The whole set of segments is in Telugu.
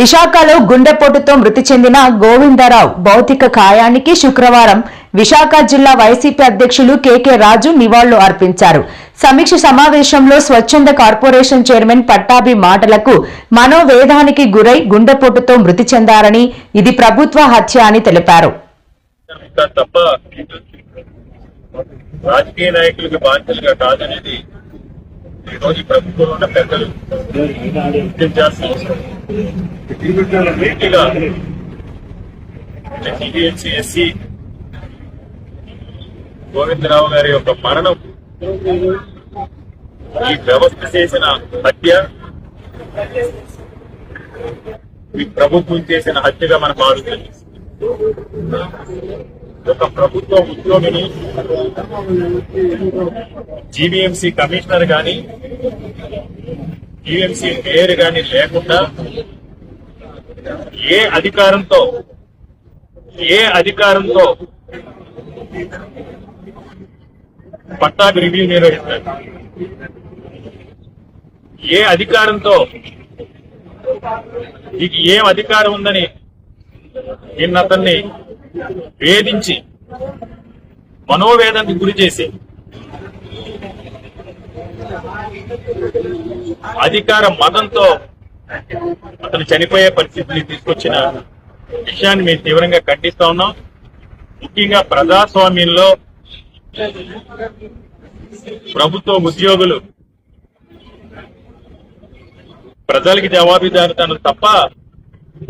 విశాఖలో గుండెపోటుతో మృతి చెందిన గోవిందరావు భౌతిక కాయానికి శుక్రవారం విశాఖ జిల్లా వైసీపీ అధ్యక్షులు కెకే రాజు నివాళులు అర్పించారు. సమీక్ష సమావేశంలో స్వచ్ఛంద కార్పొరేషన్ చైర్మన్ పట్టాభి మాటలకు మనోవేదానికి గురై గుండెపోటుతో మృతి చెందారని ఇది ప్రభుత్వ హత్య అని తెలిపారు. రాజకీయ నాయకులకు బాధ్యతలుగా కాదనేది ప్రభుత్వంలో ఉన్న పెద్దలు. గుర్తించాల్సిన అవసరం వీటిగా టీడీఎంసీ ఎస్సీ గోవిందరావు గారి యొక్క మరణం ఈ వ్యవస్థ చేసిన హత్య ఈ ప్రభుత్వం చేసిన హత్యగా మనం భావిస్తుంది ఒక ప్రభుత్వ ఉద్యోగిని జీబీఎంసీ కమిషనర్ గాని టీఎంసీ పేరు కానీ లేకుండా ఏ అధికారంతో ఏ అధికారంతో పట్టాకు రివ్యూ నిర్వహిస్తారు? ఏ అధికారంతో నీకు ఏం అధికారం ఉందని నిన్న అతన్ని వేధించి మనోవేదానికి గురి చేసి అధికార మతంతో అతను చనిపోయే పరిస్థితిని తీసుకొచ్చిన విషయాన్ని మేము తీవ్రంగా ఖండిస్తా ఉన్నాం. ముఖ్యంగా ప్రజాస్వామ్యంలో ప్రభుత్వ ఉద్యోగులు ప్రజలకి జవాబుదారితనం తప్ప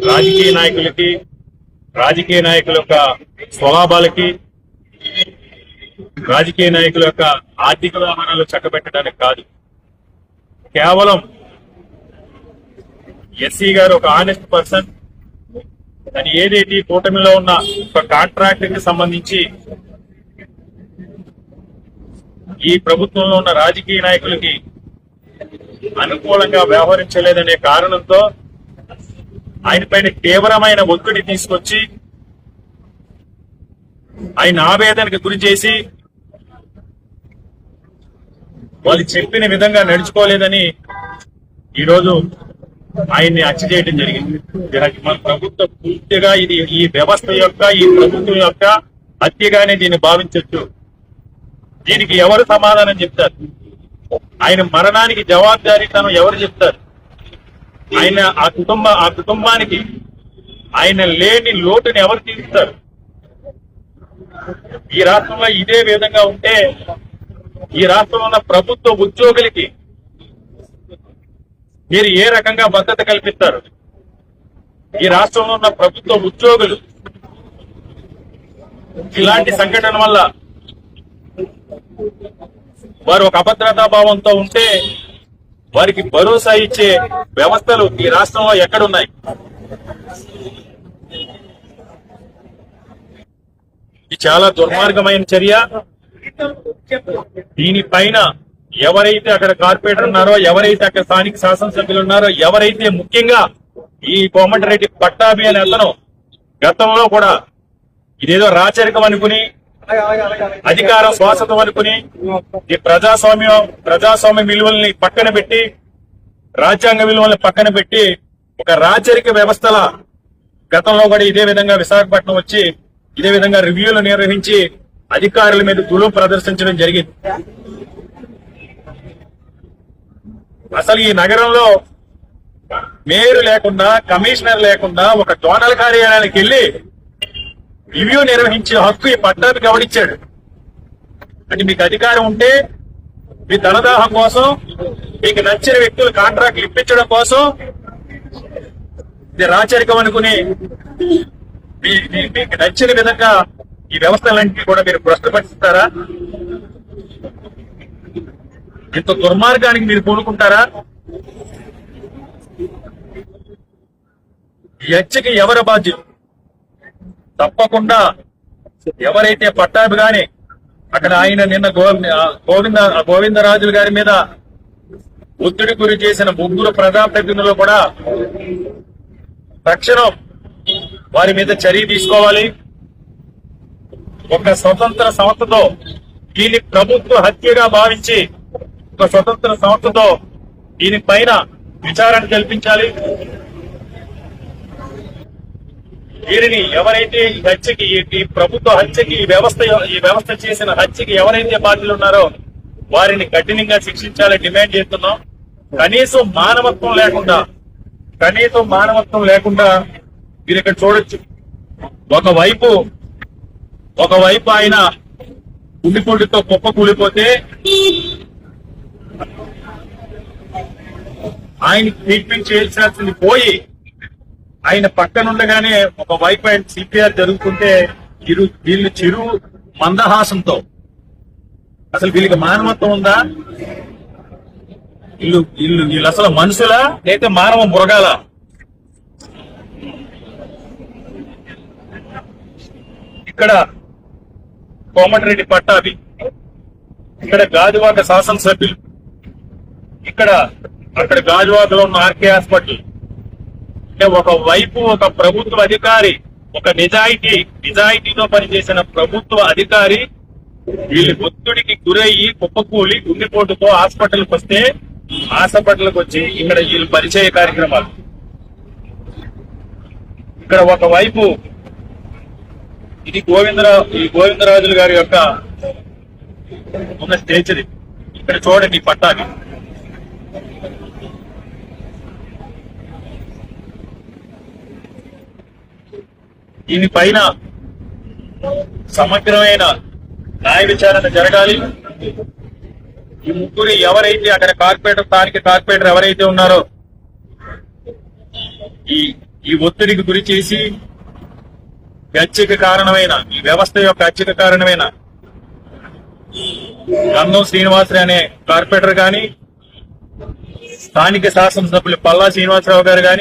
రాజకీయ నాయకులకి రాజకీయ నాయకుల యొక్క స్వలాభాలకి రాజకీయ నాయకుల యొక్క ఆర్థిక వ్యవహారాలు చక్కబెట్టడానికి కాదు. కేవలం ఎస్సీ గారు ఒక ఆనెస్ట్ పర్సన్ అని ఏదైతే ఈ కూటమిలో ఉన్న ఒక కాంట్రాక్ట్కి సంబంధించి ఈ ప్రభుత్వంలో ఉన్న రాజకీయ నాయకులకి అనుకూలంగా వ్యవహరించలేదనే కారణంతో ఆయన పైన తీవ్రమైన ఒత్తిడి తీసుకొచ్చి ఆయన ఆవేదనకు గురి చేసి వాళ్ళు చెప్పిన విధంగా నడుచుకోలేదని ఈరోజు ఆయన్ని హత్య చేయడం జరిగింది. మన ప్రభుత్వం పూర్తిగా ఇది ఈ వ్యవస్థ యొక్క ఈ ప్రభుత్వం యొక్క హత్యగానే దీన్ని భావించవచ్చు దీనికి ఎవరు సమాధానం చెప్తారు? ఆయన మరణానికి జవాబుదారీతనం ఎవరు చెప్తారు? ఆయన ఆ కుటుంబ ఆ కుటుంబానికి ఆయన లేని లోటుని ఎవరు తీరుస్తారు? ఈ రాష్ట్రంలో ఇదే విధంగా ఉంటే ఈ రాష్ట్రంలో ఉన్న ప్రభుత్వ ఉద్యోగులకి మీరు ఏ రకంగా భద్రత కల్పిస్తారు? ఈ రాష్ట్రంలో ఉన్న ప్రభుత్వ ఉద్యోగులు ఇలాంటి సంఘటన వల్ల వారు ఒక అభద్రతా భావంతో ఉంటే వారికి భరోసా ఇచ్చే వ్యవస్థలు ఈ రాష్ట్రంలో ఎక్కడున్నాయి? ఇది చాలా దుర్మార్గమైన చర్య. దీనిపైన ఎవరైతే అక్కడ కార్పొరేటర్ ఉన్నారో ఎవరైతే అక్కడ స్థానిక శాసనసభ్యులు ఉన్నారో ఎవరైతే ముఖ్యంగా ఈ కోమటిరెడ్డి పట్టాభి అనే అతను గతంలో కూడా ఇదేదో రాచరికం అనుకుని అధికారం శ్వాసతం అనుకుని ఈ ప్రజాస్వామ్యం ప్రజాస్వామ్య విలువల్ని పక్కన పెట్టి రాజ్యాంగ విలువల్ని పక్కన పెట్టి ఒక రాచరిక వ్యవస్థల గతంలో కూడా ఇదే విధంగా విశాఖపట్నం వచ్చి ఇదే విధంగా రివ్యూలు నిర్వహించి అధికారుల మీద దులుం ప్రదర్శించడం జరిగింది. అసలు ఈ నగరంలో మేయర్ లేకుండా కమిషనర్ లేకుండా ఒక జోనల్ కార్యాలయానికి వెళ్ళి రివ్యూ నిర్వహించే హక్కు ఈ పట్టాభి గమనించాడు. అంటే మీకు అధికారం ఉంటే మీ ధనదాహం కోసం మీకు నచ్చిన వ్యక్తులు కాంట్రాక్ట్లు ఇప్పించడం కోసం ఇది రాచరికం అనుకుని మీ- మీకు నచ్చిన విధంగా ఈ వ్యవస్థలన్నింటినీ కూడా మీరు భ్రష్టపరుస్తారా? ఇంత దుర్మార్గానికి మీరు పూనుకుంటారా? ఈ హత్యకి ఎవరి బాధ్యులు? తప్పకుండా ఎవరైతే పట్టాభి గాని అక్కడ ఆయన నిన్న గోవింద గోవింద గారి మీద ఒత్తిడి గురి చేసిన ముగ్గురు ప్రజాప్రతినిధులు కూడా తక్షణం వారి మీద చర్య తీసుకోవాలి. ఒక స్వతంత్ర సంస్థతో దీని ప్రభుత్వ హత్యగా భావించి ఒక స్వతంత్ర సంస్థతో దీనిపైన విచారణ కల్పించాలి వీరిని ఎవరైతే ఈ హత్యకి ఈ- ఈ ప్రభుత్వ హత్యకి ఈ వ్యవస్థ ఈ వ్యవస్థ చేసిన హత్యకి ఎవరైతే బాధ్యులు ఉన్నారో వారిని కఠినంగా శిక్షించాలని డిమాండ్ చేస్తున్నాం. కనీసం మానవత్వం లేకుండా కనీసం మానవత్వం లేకుండా మీరు ఇక్కడ చూడొచ్చు. ఒకవైపు ఒకవైపు ఆయన గుండెపోటుతో కుప్ప కూలిపోతే ఆయన ట్రీట్మెంట్ చేయాల్సింది పోయి ఆయన పక్కనుండగానే ఒక వైపు ఆయన సిపిఆర్ జరుగుతుంటే ఇరు వీళ్ళు చిరు మందహాసంతో అసలు వీళ్ళకి మానవత్వం ఉందా? వీళ్ళు వీళ్ళు వీళ్ళు అసలు మనుషులా లేకపోతే మానవ మృగాల? ఇక్కడ కోమటిరెడ్డి పట్టాభి ఇక్కడ గాజువాక శాసనసభ్యులు. ఇక్కడ అక్కడ గాజువాకలో ఉన్న ఆర్కే హాస్పిటల్. అంటే ఒక వైపు ఒక ప్రభుత్వ అధికారి ఒక నిజాయితీ నిజాయితీతో పనిచేసిన ప్రభుత్వ అధికారి వీళ్ళ ఒత్తిడికి గురయ్యి కుప్పకూలి గుండెపోటుతో హాస్పిటల్కి వస్తే హాస్పిటల్కి వచ్చి ఇక్కడ వీళ్ళు పరిచయ కార్యక్రమాలు. ఇక్కడ ఒక వైపు ఇది గోవిందరావు ఈ గోవిందరాజులు గారి యొక్క ఉన్న స్టేజ్ ఇది. ఇక్కడ చూడండి పట్టాకి దీని పైన సమగ్రమైన న్యాయ విచారణ జరగాలి. ఈ ముగ్గురు ఎవరైతే అక్కడ కార్పొరేటర్ స్థానిక కార్పొరేటర్ ఎవరైతే ఉన్నారో ఈ ఈ ఒత్తిడికి గురి చేసి ఈ కారణమైన ఈ వ్యవస్థ యొక్క హత్యకు కారణమైన గంధం శ్రీనివాసరావు అనే కార్పొరేటర్ గాని స్థానిక శాసనసభ్యులు పల్లా శ్రీనివాసరావు గారు గాని